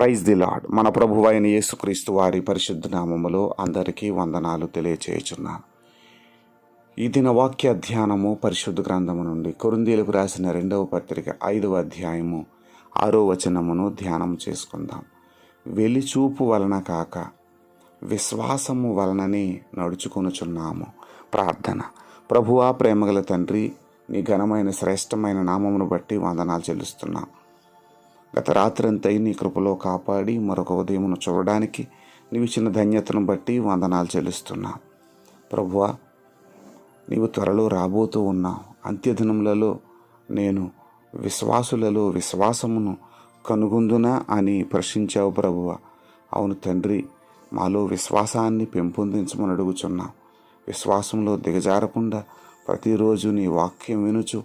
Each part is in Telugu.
ప్రైజ్ ది లాడ్ మన ప్రభు అయిన యేసుక్రీస్తు వారి పరిశుద్ధ నామములో అందరికీ వందనాలు తెలియచేయుచున్నాను ఈ దిన వాక్య ధ్యానము పరిశుద్ధ గ్రంథము నుండి కొరిందీలకు రాసిన రెండవ పత్రిక ఐదవ అధ్యాయము ఆరో వచనమును ధ్యానం చేసుకుందాం. వెలిచూపు వలన కాక విశ్వాసము వలననే నడుచుకొనుచున్నాము. ప్రార్థన. ప్రభువా ప్రేమగల తండ్రి నీ ఘనమైన శ్రేష్టమైన నామమును బట్టి వందనాలు చెల్లిస్తున్నాం. గత రాత్రంతై నీ కృపలో కాపాడి మరొక ఉదయమును చూడడానికి నీవు ఇచ్చిన ధన్యతను బట్టి వందనాలు చెల్లిస్తున్నా. ప్రభువా నీవు త్వరలో రాబోతూ ఉన్నావు అంత్యదినములలో నేను విశ్వాసులలో విశ్వాసమును కనుగొందునా అని ప్రశ్నించావు ప్రభువ. అవును తండ్రి మాలో విశ్వాసాన్ని పెంపొందించమని అడుగుచున్నాం. విశ్వాసంలో దిగజారకుండా ప్రతిరోజు నీ వాక్యం వినుచు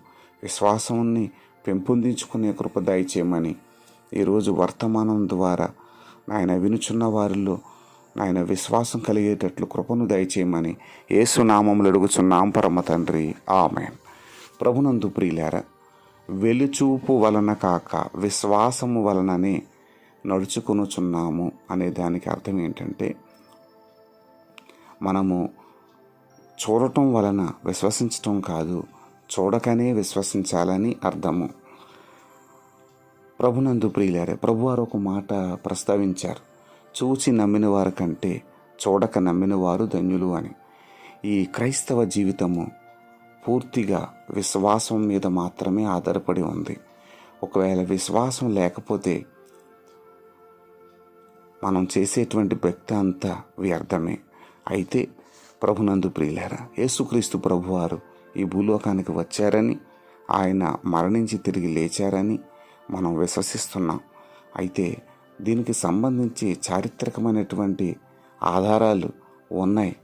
విశ్వాసాన్ని పెంపొందించుకునే కృప దయచేయమని ఈరోజు వర్తమానం ద్వారా నాయన వినుచున్న వారిలో నాయన విశ్వాసం కలిగేటట్లు కృపను దయచేయమని ఏసునామములు అడుగుచున్నాం పరమ తండ్రి. ఆమె ప్రభునందు ప్రియులారా వెలుచూపు వలన కాక విశ్వాసము వలననే నడుచుకొనుచున్నాము అనే దానికి అర్థం ఏంటంటే మనము చూడటం వలన విశ్వసించటం కాదు చూడకనే విశ్వసించాలని అర్థము. ప్రభునందు ప్రియులారే ప్రభువారు ఒక మాట ప్రస్తావించారు. చూచి నమ్మిన వారి కంటే చూడక నమ్మిన వారు ధన్యులు అని. ఈ క్రైస్తవ జీవితము పూర్తిగా విశ్వాసం మీద మాత్రమే ఆధారపడి ఉంది. ఒకవేళ విశ్వాసం లేకపోతే మనం చేసేటువంటి భక్తి అంతా వ్యర్థమే. అయితే ప్రభునందు ప్రియులారా యేసుక్రీస్తు ప్రభువారు ఈ భూలోకానికి వచ్చారని ఆయన మరణించి తిరిగి లేచారని మనం విశ్వసిస్తున్నాం. అయితే దీనికి సంబంధించి చారిత్రకమైనటువంటి ఆధారాలు ఉన్నాయి.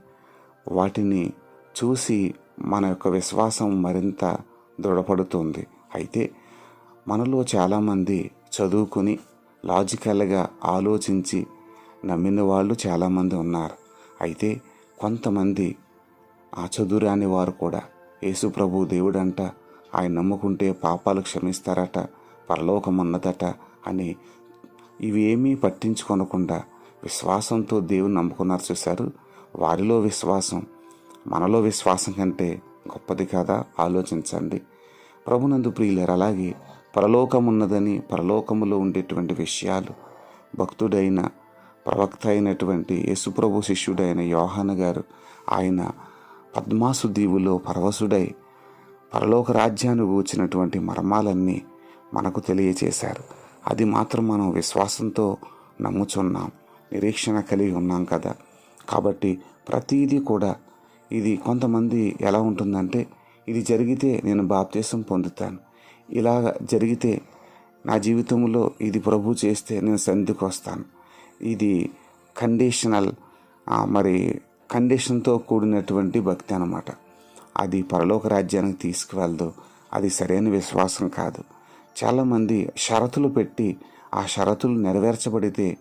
వాటిని చూసి మన యొక్క విశ్వాసం మరింత దృఢపడుతుంది. అయితే మనలో చాలామంది చదువుకుని లాజికల్గా ఆలోచించి నమ్మిన వాళ్ళు చాలామంది ఉన్నారు. అయితే కొంతమంది ఆ చదువురాని వారు కూడా యేసు ప్రభు దేవుడంట ఆయన నమ్ముకుంటే పాపాలు క్షమిస్తారట పరలోకమున్నదట అని ఇవేమీ పట్టించుకొనకుండా విశ్వాసంతో దేవుని నమ్ముకున్నారు చూశారు. వారిలో విశ్వాసం మనలో విశ్వాసం కంటే గొప్పది కాదా? ఆలోచించండి. ప్రభునందు ప్రియులరు అలాగే పరలోకమున్నదని పరలోకములో ఉండేటువంటి విషయాలు భక్తుడైన ప్రవక్త అయినటువంటి యేసుప్రభు శిష్యుడైన యోహాన గారు ఆయన పద్మాసు దీవులో పరవశుడై పరలోక రాజ్యాన్ని కూర్చినటువంటి మర్మాలన్నీ మనకు తెలియచేశారు. అది మాత్రం మనం విశ్వాసంతో నమ్ముచున్నాం. నిరీక్షణ కలిగి ఉన్నాం కదా. కాబట్టి ప్రతీదీ కూడా ఇది కొంతమంది ఎలా ఉంటుందంటే ఇది జరిగితే నేను బాప్తీసం పొందుతాను. ఇలా జరిగితే నా జీవితంలో ఇది ప్రభు చేస్తే నేను సంధికి వస్తాను. ఇది కండిషనల్ మరి కండిషన్తో కూడినటువంటి భక్తి అన్నమాట. అది పరలోక రాజ్యానికి తీసుకువెళ్ళదు అది సరైన విశ్వాసం కాదు. చాలామంది షరతులు పెట్టి ఆ షరతులు నెరవేర్చబడితే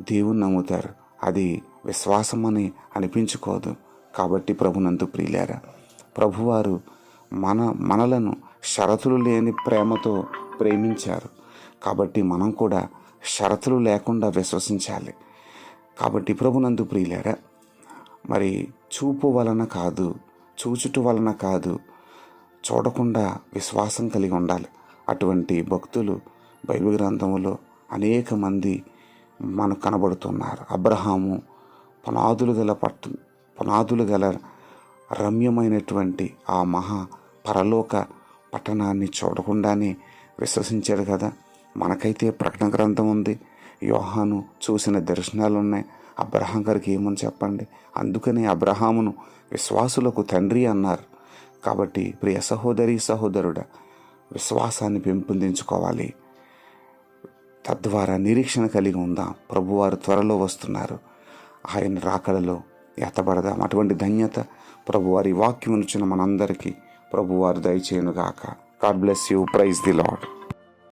దేవుని నమ్ముతారు. అది విశ్వాసం అని అనిపించుకోదు. కాబట్టి ప్రభునందు ప్రియులారా ప్రభువారు మన మనలను షరతులు లేని ప్రేమతో ప్రేమించారు. కాబట్టి మనం కూడా షరతులు లేకుండా విశ్వసించాలి. కాబట్టి ప్రభునందు ప్రియులారా మరి చూపు వలన కాదు చూచుట వలన కాదు చూడకుండా విశ్వాసం కలిగి ఉండాలి. అటువంటి భక్తులు బైబిల్ గ్రంథంలో అనేక మంది మనకు కనబడుతున్నారు. అబ్రహాము పునాదులు గల పట్టు పునాదులు గల రమ్యమైనటువంటి ఆ మహా పరలోక పట్టణాన్ని చూడకుండానే విశ్వసించాడు కదా. మనకైతే ప్రకటన గ్రంథం ఉంది. యోహాను చూసిన దర్శనాలు ఉన్నాయి అబ్రహాం గారికి ఏమని చెప్పండి? అందుకనే అబ్రహామును విశ్వాసులకు తండ్రి అన్నారు. కాబట్టి ప్రియ సహోదరి సహోదరుడా విశ్వాసాన్ని పెంపొందించుకోవాలి. తద్వారా నిరీక్షణ కలిగి ఉందాం. ప్రభువారు త్వరలో వస్తున్నారు. ఆయన రాకడలో ఎత్తబడదాం. అటువంటి ధన్యత ప్రభువారి వాక్యం నుంచిన మనందరికీ ప్రభువారు దయచేయునుగాక. God bless you praise the Lord